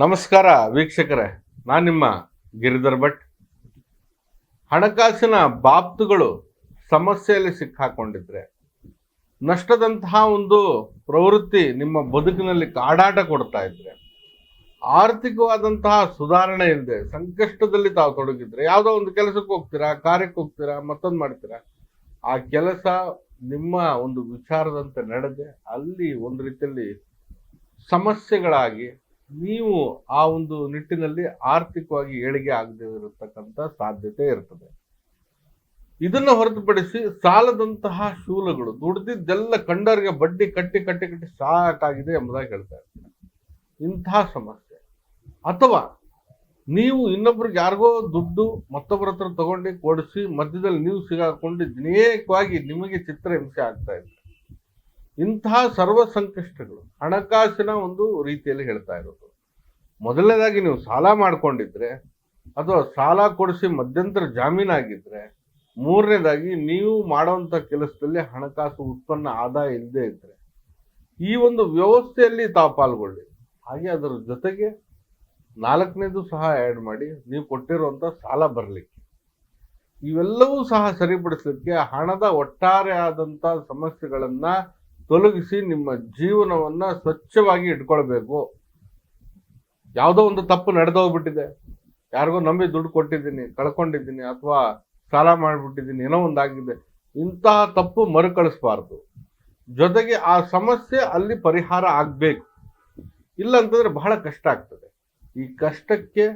ನಮಸ್ಕಾರ ವೀಕ್ಷಕರೇ, ನಾನು ನಿಮ್ಮ ಗಿರಿಧರ್ ಭಟ್. ಹಣಕಾಸಿನ ಬಾಪ್ತುಗಳು ಸಮಸ್ಯೆಯಲ್ಲಿ ಸಿಕ್ಕಾಕೊಂಡಿದ್ರೆ, ನಷ್ಟದಂತಹ ಒಂದು ಪ್ರವೃತ್ತಿ ನಿಮ್ಮ ಬದುಕಿನಲ್ಲಿ ಕಾಡಾಟ ಕೊಡ್ತಾ ಇದ್ರೆ, ಆರ್ಥಿಕವಾದಂತಹ ಸುಧಾರಣೆ ಇಲ್ಲದೆ ಸಂಕಷ್ಟದಲ್ಲಿ ತಾವು ತೊಡಗಿದ್ರೆ, ಯಾವುದೋ ಒಂದು ಕೆಲಸಕ್ಕೆ ಹೋಗ್ತೀರಾ, ಕಾರ್ಯಕ್ಕೆ ಹೋಗ್ತೀರಾ, ಮತ್ತೊಂದು ಮಾಡ್ತೀರಾ, ಆ ಕೆಲಸ ನಿಮ್ಮ ಒಂದು ವಿಚಾರದಂತೆ ನಡೆದೆ, ಅಲ್ಲಿ ಒಂದು ರೀತಿಯಲ್ಲಿ ಸಮಸ್ಯೆಗಳಾಗಿ ನೀವು ಆ ಒಂದು ನಿಟ್ಟಿನಲ್ಲಿ ಆರ್ಥಿಕವಾಗಿ ಏಳಿಗೆ ಆಗದೆ ಇರತಕ್ಕಂಥ ಸಾಧ್ಯತೆ ಇರ್ತದೆ. ಇದನ್ನು ಹೊರತುಪಡಿಸಿ ಸಾಲದಂತಹ ಶೂಲಗಳು, ದುಡ್ದಿದ್ದೆಲ್ಲ ಕಂಡವರಿಗೆ ಬಡ್ಡಿ ಕಟ್ಟಿ ಕಟ್ಟಿ ಕಟ್ಟಿ ಸಾಕಾಗಿದೆ ಎಂಬುದಾಗಿ ಹೇಳ್ತಾ ಇರ್ತಾರೆ ಇಂತಹ ಸಮಸ್ಯೆ. ಅಥವಾ ನೀವು ಇನ್ನೊಬ್ರಿಗೆ ಯಾರಿಗೋ ದುಡ್ಡು ಮತ್ತೊಬ್ಬರ ಹತ್ರ ತಗೊಂಡು ಕೊಡಿಸಿ ಮಧ್ಯದಲ್ಲಿ ನೀವು ಸಿಗಾಕೊಂಡು ಅನೇಕವಾಗಿ ನಿಮಗೆ ಚಿತ್ರಹಿಂಸೆ ಆಗ್ತಾ ಇದೆ. ಇಂತಹ ಸರ್ವ ಸಂಕಷ್ಟಗಳು ಹಣಕಾಸಿನ ಒಂದು ರೀತಿಯಲ್ಲಿ ಹೇಳ್ತಾ ಇರೋದು. ಮೊದಲನೇದಾಗಿ ನೀವು ಸಾಲ ಮಾಡಿಕೊಂಡಿದ್ರೆ ಅಥವಾ ಸಾಲ ಕೊಡಿಸಿ ಮಧ್ಯಂತರ ಜಾಮೀನಾಗಿದ್ದರೆ ಮೂರನೇದಾಗಿ ನೀವು ಮಾಡುವಂಥ ಕೆಲಸದಲ್ಲಿ ಹಣಕಾಸು ಉತ್ಪನ್ನ ಆದಾಯ ಇಲ್ಲದೆ ಇದ್ದರೆ ಈ ಒಂದು ವ್ಯವಸ್ಥೆಯಲ್ಲಿ ತಾವು ಪಾಲ್ಗೊಳ್ಳಿ. ಹಾಗೆ ಅದರ ಜೊತೆಗೆ ನಾಲ್ಕನೇದು ಸಹ ಆ್ಯಡ್ ಮಾಡಿ ನೀವು ಕೊಟ್ಟಿರುವಂಥ ಸಾಲ ಬರಲಿಕ್ಕೆ. ಇವೆಲ್ಲವೂ ಸಹ ಸರಿಪಡಿಸಲಿಕ್ಕೆ ಹಣದ ಒಟ್ಟಾರೆ ಆದಂಥ ಸಮಸ್ಯೆಗಳನ್ನ ತೊಲಗಿಸಿ ನಿಮ್ಮ ಜೀವನವನ್ನ ಸ್ವಚ್ಛವಾಗಿ ಇಟ್ಕೊಳ್ಬೇಕು. ಯಾವುದೋ ಒಂದು ತಪ್ಪು ನಡೆದೋಗ್ಬಿಟ್ಟಿದೆ. ಯಾರಿಗೋ ನಂಬಿ ದುಡ್ಡು ಕೊಟ್ಟಿದ್ದೀನಿ, ಕಳ್ಕೊಂಡಿದ್ದೀನಿ, ಅಥವಾ ಸಾಲ ಮಾಡಿಬಿಟ್ಟಿದ್ದೀನಿ, ಏನೋ ಒಂದಾಗಿದೆ. ಇಂತಹ ತಪ್ಪು ಮರುಕಳಿಸ್ಬಾರ್ದು. ಜೊತೆಗೆ ಆ ಸಮಸ್ಯೆ ಅಲ್ಲಿ ಪರಿಹಾರ ಆಗಬೇಕು. ಇಲ್ಲ ಅಂತಂದ್ರೆ ಬಹಳ ಕಷ್ಟ ಆಗ್ತದೆ. ಈ ಕಷ್ಟಕ್ಕೆ,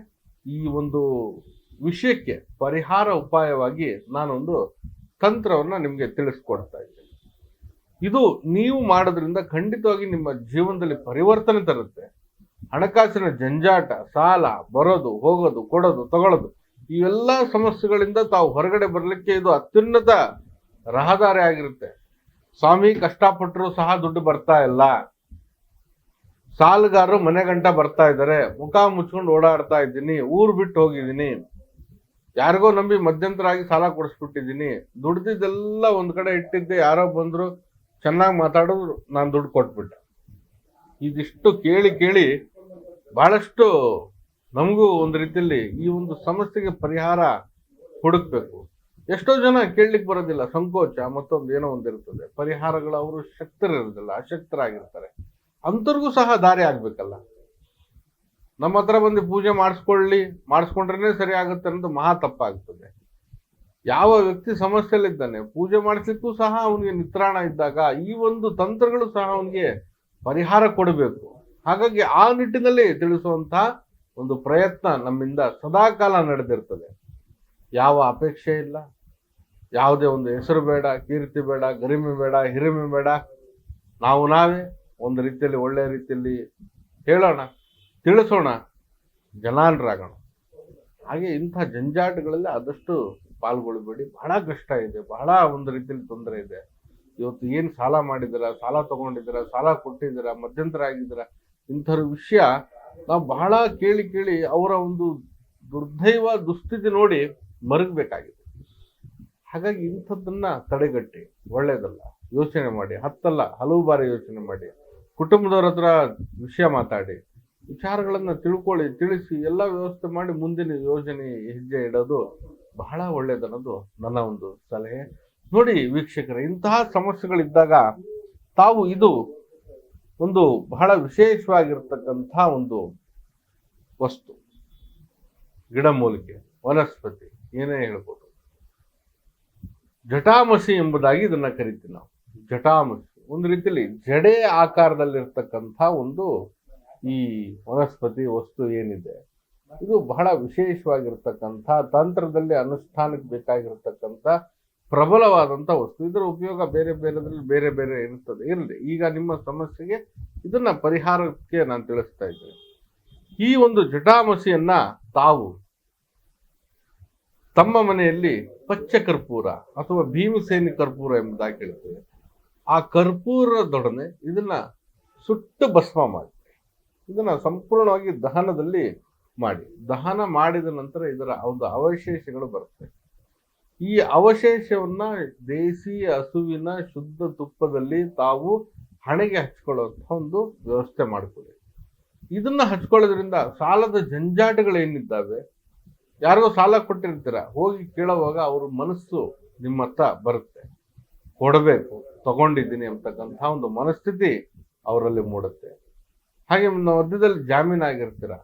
ಈ ಒಂದು ವಿಷಯಕ್ಕೆ ಪರಿಹಾರ ಉಪಾಯವಾಗಿ ನಾನೊಂದು ತಂತ್ರವನ್ನು ನಿಮಗೆ ತಿಳಿಸ್ಕೊಡ್ತಾ ಇದ್ದೇನೆ. ಇದು ನೀವು ಮಾಡೋದ್ರಿಂದ ಖಂಡಿತವಾಗಿ ನಿಮ್ಮ ಜೀವನದಲ್ಲಿ ಪರಿವರ್ತನೆ ತರುತ್ತೆ. ಹಣಕಾಸಿನ ಜಂಜಾಟ, ಸಾಲ, ಬರೋದು, ಹೋಗೋದು, ಕೊಡೋದು, ತಗೊಳ್ಳೋದು ಇವೆಲ್ಲ ಸಮಸ್ಯೆಗಳಿಂದ ತಾವು ಹೊರಗಡೆ ಬರಲಿಕ್ಕೆ ಇದು ಅತ್ಯುನ್ನತ ರಹದಾರಿ ಆಗಿರುತ್ತೆ. ಸ್ವಾಮಿ ಕಷ್ಟಪಟ್ಟರು ಸಹ ದುಡ್ಡು ಬರ್ತಾ ಇಲ್ಲ. ಸಾಲುಗಾರರು ಮನೆ ಗಂಟ ಬರ್ತಾ ಇದ್ದಾರೆ. ಮುಖ ಮುಚ್ಕೊಂಡು ಓಡಾಡ್ತಾ ಇದ್ದೀನಿ. ಊರು ಬಿಟ್ಟು ಹೋಗಿದ್ದೀನಿ. ಯಾರಿಗೋ ನಂಬಿ ಮಧ್ಯಂತರ ಆಗಿ ಸಾಲ ಕೊಡಿಸ್ಬಿಟ್ಟಿದ್ದೀನಿ. ದುಡ್ದಿದ್ದೆಲ್ಲ ಒಂದ್ ಕಡೆ ಇಟ್ಟಿದ್ದೆ. ಯಾರೋ ಬಂದ್ರು ಚೆನ್ನಾಗಿ ಮಾತಾಡೋದು ನಾನು ದುಡ್ಡು ಕೊಟ್ಬಿಟ್ಟೆ. ಇದಿಷ್ಟು ಕೇಳಿ ಕೇಳಿ ಬಹಳಷ್ಟು ನಮಗೂ ಒಂದು ರೀತಿಯಲ್ಲಿ ಈ ಒಂದು ಸಮಸ್ಯೆಗೆ ಪರಿಹಾರ ಹುಡುಕ್ಬೇಕು. ಎಷ್ಟೋ ಜನ ಕೇಳಲಿಕ್ಕೆ ಬರೋದಿಲ್ಲ, ಸಂಕೋಚ ಮತ್ತೊಂದು ಏನೋ ಒಂದು ಇರ್ತದೆ. ಪರಿಹಾರಗಳು ಅವರು ಶಕ್ತರಿರೋದಿಲ್ಲ, ಅಶಕ್ತರಾಗಿರ್ತಾರೆ. ಅಂಥವ್ರಿಗೂ ಸಹ ದಾರಿ ಆಗಬೇಕಲ್ಲ. ನಮ್ಮ ಹತ್ರ ಬಂದು ಪೂಜೆ ಮಾಡಿಸ್ಕೊಳ್ಳಿ ಮಾಡಿಸ್ಕೊಂಡ್ರೆ ಸರಿ ಆಗುತ್ತೆ ಅನ್ನೋದು ಮಹಾ ತಪ್ಪಾಗ್ತದೆ. ಯಾವ ವ್ಯಕ್ತಿ ಸಮಸ್ಯೆಯಲ್ಲಿದ್ದಾನೆ, ಪೂಜೆ ಮಾಡಿಸ್ಲಿಕ್ಕೂ ಸಹ ಅವನಿಗೆ ನಿತ್ರಾಣ ಇದ್ದಾಗ ಈ ಒಂದು ತಂತ್ರಗಳು ಸಹ ಅವನಿಗೆ ಪರಿಹಾರ ಕೊಡಬೇಕು. ಹಾಗಾಗಿ ಆ ನಿಟ್ಟಿನಲ್ಲಿ ತಿಳಿಸುವಂತಹ ಒಂದು ಪ್ರಯತ್ನ ನಮ್ಮಿಂದ ಸದಾಕಾಲ ನಡೆದಿರ್ತದೆ. ಯಾವ ಅಪೇಕ್ಷೆ ಇಲ್ಲ. ಯಾವುದೇ ಒಂದು ಹೆಸರು ಬೇಡ, ಕೀರ್ತಿ ಬೇಡ, ಗರಿಮೆ ಬೇಡ, ಹಿರಿಮೆ ಬೇಡ. ನಾವು ನಾವೇ ಒಂದು ರೀತಿಯಲ್ಲಿ ಒಳ್ಳೆಯ ರೀತಿಯಲ್ಲಿ ಹೇಳೋಣ, ತಿಳಿಸೋಣ ಜನಾನರಾಗೋಣ ಹಾಗೆ ಇಂಥ ಜಂಜಾಟಗಳಲ್ಲಿ ಆದಷ್ಟು ಪಾಲ್ಗೊಳ್ಬೇಡಿ. ಬಹಳ ಕಷ್ಟ ಇದೆ. ಬಹಳ ಒಂದು ರೀತಿಯಲ್ಲಿ ತೊಂದರೆ ಇದೆ. ಇವತ್ತು ಏನು ಸಾಲ ಮಾಡಿದ್ದೀರಾ? ಸಾಲ ತಗೊಂಡಿದ್ದೀರಾ? ಸಾಲ ಕೊಟ್ಟಿದ್ದೀರಾ? ಮಧ್ಯಂತರ ಆಗಿದ್ದೀರಾ? ಇಂಥರ ವಿಷಯ ನಾವು ಬಹಳ ಕೇಳಿ ಕೇಳಿ ಅವರ ಒಂದು ದುರ್ದೈವ ದುಸ್ಥಿತಿ ನೋಡಿ ಮರಗಬೇಕಾಗಿದೆ. ಹಾಗಾಗಿ ಇಂಥದ್ದನ್ನ ತಡೆಗಟ್ಟಿ. ಒಳ್ಳೇದಲ್ಲ. ಯೋಚನೆ ಮಾಡಿ. ಹತ್ತಲ್ಲ, ಹಲವು ಬಾರಿ ಯೋಚನೆ ಮಾಡಿ. ಕುಟುಂಬದವ್ರ ಹತ್ರ ವಿಷಯ ಮಾತಾಡಿ. ವಿಚಾರಗಳನ್ನ ತಿಳ್ಕೊಳ್ಳಿ, ತಿಳಿಸಿ, ಎಲ್ಲ ವ್ಯವಸ್ಥೆ ಮಾಡಿ ಮುಂದಿನ ಯೋಜನೆ ಹೆಜ್ಜೆ ಇಡೋದು ಬಹಳ ಒಳ್ಳೇದನ್ನೋದು ನನ್ನ ಒಂದು ಸಲಹೆ. ನೋಡಿ ವೀಕ್ಷಕರ, ಇಂತಹ ಸಮಸ್ಯೆಗಳಿದ್ದಾಗ ತಾವು ಇದು ಒಂದು ಬಹಳ ವಿಶೇಷವಾಗಿರ್ತಕ್ಕಂಥ ಒಂದು ವಸ್ತು. ಗಿಡಮೂಲಿಕೆ ವನಸ್ಪತಿ, ಏನೇ ಹೇಳ್ಬೋದು. ಜಟಾಮಸಿ ಎಂಬುದಾಗಿ ಇದನ್ನ ಕರಿತೀವಿ ನಾವು. ಜಟಾಮಸಿ ಒಂದು ರೀತಿಯಲ್ಲಿ ಜಡೆ ಆಕಾರದಲ್ಲಿರ್ತಕ್ಕಂಥ ಒಂದು ಈ ವನಸ್ಪತಿ ವಸ್ತು ಏನಿದೆ ಇದು ಬಹಳ ವಿಶೇಷವಾಗಿರ್ತಕ್ಕಂಥ ತಂತ್ರದಲ್ಲಿ ಅನುಷ್ಠಾನಕ್ಕೆ ಬೇಕಾಗಿರ್ತಕ್ಕಂಥ ಪ್ರಬಲವಾದಂಥ ವಸ್ತು. ಇದರ ಉಪಯೋಗ ಬೇರೆ ಬೇರೆದ್ರಲ್ಲಿ ಬೇರೆ ಬೇರೆ ಇರ್ತದೆ. ಇರಲಿ. ಈಗ ನಿಮ್ಮ ಸಮಸ್ಯೆಗೆ ಇದನ್ನ ಪರಿಹಾರಕ್ಕೆ ನಾನು ತಿಳಿಸ್ತಾ ಇದ್ದೇನೆ. ಈ ಒಂದು ಜಟಾಮಸಿಯನ್ನ ತಾವು ತಮ್ಮ ಮನೆಯಲ್ಲಿ ಪಚ್ಚ ಕರ್ಪೂರ ಅಥವಾ ಭೀಮಸೇನಿ ಕರ್ಪೂರ ಎಂಬುದಾಗಿ ಹೇಳ್ತೇವೆ. ಆ ಕರ್ಪೂರದೊಡನೆ ಇದನ್ನ ಸುಟ್ಟು ಭಸ್ಮ ಮಾಡಿ. ಇದನ್ನ ಸಂಪೂರ್ಣವಾಗಿ ದಹನದಲ್ಲಿ ಮಾಡಿ. ದಹನ ಮಾಡಿದ ನಂತರ ಇದರ ಒಂದು ಅವಶೇಷಗಳು ಬರುತ್ತೆ ಈ ಅವಶೇಷವನ್ನ ದೇಸಿ ಹಸುವಿನ ಶುದ್ಧ ತುಪ್ಪದಲ್ಲಿ ತಾವು ಹಣೆಗೆ ಹಚ್ಕೊಳ್ಳುವಂಥ ಒಂದು ವ್ಯವಸ್ಥೆ ಮಾಡ್ಕೊಳ್ಳಿ ಇದನ್ನ ಹಚ್ಕೊಳ್ಳೋದ್ರಿಂದ ಸಾಲದ ಜಂಜಾಟಗಳೇನಿದ್ದಾವೆ ಯಾರಿಗೋ ಸಾಲ ಕೊಟ್ಟಿರ್ತೀರ? ಹೋಗಿ ಕೇಳೋವಾಗ ಅವ್ರ ಮನಸ್ಸು ನಿಮ್ಮತ್ತ ಬರುತ್ತೆ. ಕೊಡಬೇಕು, ತಗೊಂಡಿದ್ದೀನಿ ಅಂತಕ್ಕಂಥ ಒಂದು ಮನಸ್ಥಿತಿ ಅವರಲ್ಲಿ ಮೂಡುತ್ತೆ. ಹಾಗೆ ಮಧ್ಯದಲ್ಲಿ ಜಾಮೀನು ಆಗಿರ್ತೀರ?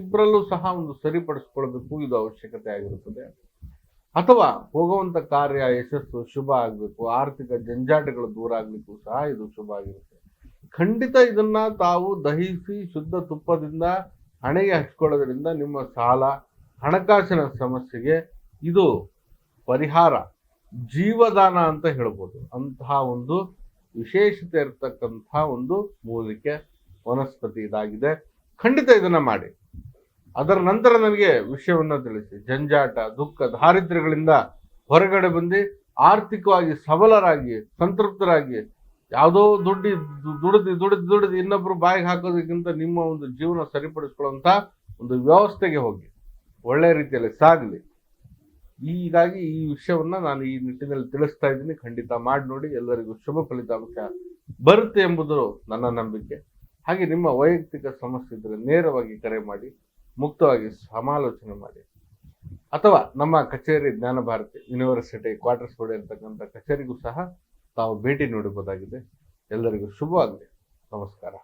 ಇಬ್ಬರಲ್ಲೂ ಸಹ ಒಂದು ಸರಿಪಡಿಸ್ಕೊಳ್ಬೇಕು, ಇದು ಅವಶ್ಯಕತೆ ಆಗಿರುತ್ತದೆ. ಅಥವಾ ಹೋಗುವಂತ ಕಾರ್ಯ ಯಶಸ್ಸು ಶುಭ ಆಗಬೇಕು, ಆರ್ಥಿಕ ಜಂಜಾಟಗಳು ದೂರ ಆಗ್ಲಿಕ್ಕೂ ಸಹ ಇದು ಶುಭ ಆಗಿರುತ್ತೆ. ಖಂಡಿತ ಇದನ್ನ ತಾವು ದಹಿಸಿ ಶುದ್ಧ ತುಪ್ಪದಿಂದ ಹಣೆಗೆ ಹಚ್ಕೊಳ್ಳೋದ್ರಿಂದ ನಿಮ್ಮ ಸಾಲ, ಹಣಕಾಸಿನ ಸಮಸ್ಯೆಗೆ ಇದು ಪರಿಹಾರ, ಜೀವದಾನ ಅಂತ ಹೇಳ್ಬೋದು. ಅಂತಹ ಒಂದು ವಿಶೇಷತೆ ಇರತಕ್ಕಂಥ ಒಂದು ಮೂಲಿಕೆ ವನಸ್ಪತಿ ಇದಾಗಿದೆ. ಖಂಡಿತ ಇದನ್ನ ಮಾಡಿ. ಅದರ ನಂತರ ನನಗೆ ವಿಷಯವನ್ನು ತಿಳಿಸಿ. ಜಂಜಾಟ, ದುಃಖ, ದಾರಿದ್ರ್ಯಗಳಿಂದ ಹೊರಗಡೆ ಬಂದು ಆರ್ಥಿಕವಾಗಿ ಸಬಲರಾಗಿ, ಸಂತೃಪ್ತರಾಗಿ, ಯಾವುದೋ ದುಡ್ಡಿ ದುಡಿದು ದುಡಿದು ದುಡಿದು ಇನ್ನೊಬ್ರು ಬಾಯಿಗೆ ಹಾಕೋದಕ್ಕಿಂತ ನಿಮ್ಮ ಒಂದು ಜೀವನ ಸರಿಪಡಿಸ್ಕೊಳ್ಳುವಂಥ ಒಂದು ವ್ಯವಸ್ಥೆಗೆ ಹೋಗಿ. ಒಳ್ಳೆ ರೀತಿಯಲ್ಲಿ ಸಾಗಲಿ. ಹೀಗಾಗಿ ಈ ವಿಷಯವನ್ನ ನಾನು ಈ ನಿಟ್ಟಿನಲ್ಲಿ ತಿಳಿಸ್ತಾ ಇದ್ದೀನಿ. ಖಂಡಿತ ಮಾಡಿ ನೋಡಿ. ಎಲ್ಲರಿಗೂ ಶುಭ ಫಲಿತಾಂಶ ಬರುತ್ತೆ ಎಂಬುದು ನನ್ನ ನಂಬಿಕೆ. ಹಾಗೆ ನಿಮ್ಮ ವೈಯಕ್ತಿಕ ಸಮಸ್ಯೆ ಇದ್ದರೆ ನೇರವಾಗಿ ಕರೆ ಮಾಡಿ. ಮುಕ್ತವಾಗಿ ಸಮಾಲೋಚನೆ ಮಾಡಿ. ಅಥವಾ ನಮ್ಮ ಕಚೇರಿ ಜ್ಞಾನ ಭಾರತಿ ಯೂನಿವರ್ಸಿಟಿ ಕ್ವಾರ್ಟರ್ಸ್ ಬೋರ್ಡ್ ಇರತಕ್ಕಂಥ ಕಚೇರಿಗೂ ಸಹ ತಾವು ಭೇಟಿ ನೀಡಬಹುದಾಗಿದೆ. ಎಲ್ಲರಿಗೂ ಶುಭವಾಗಲಿ. ನಮಸ್ಕಾರ.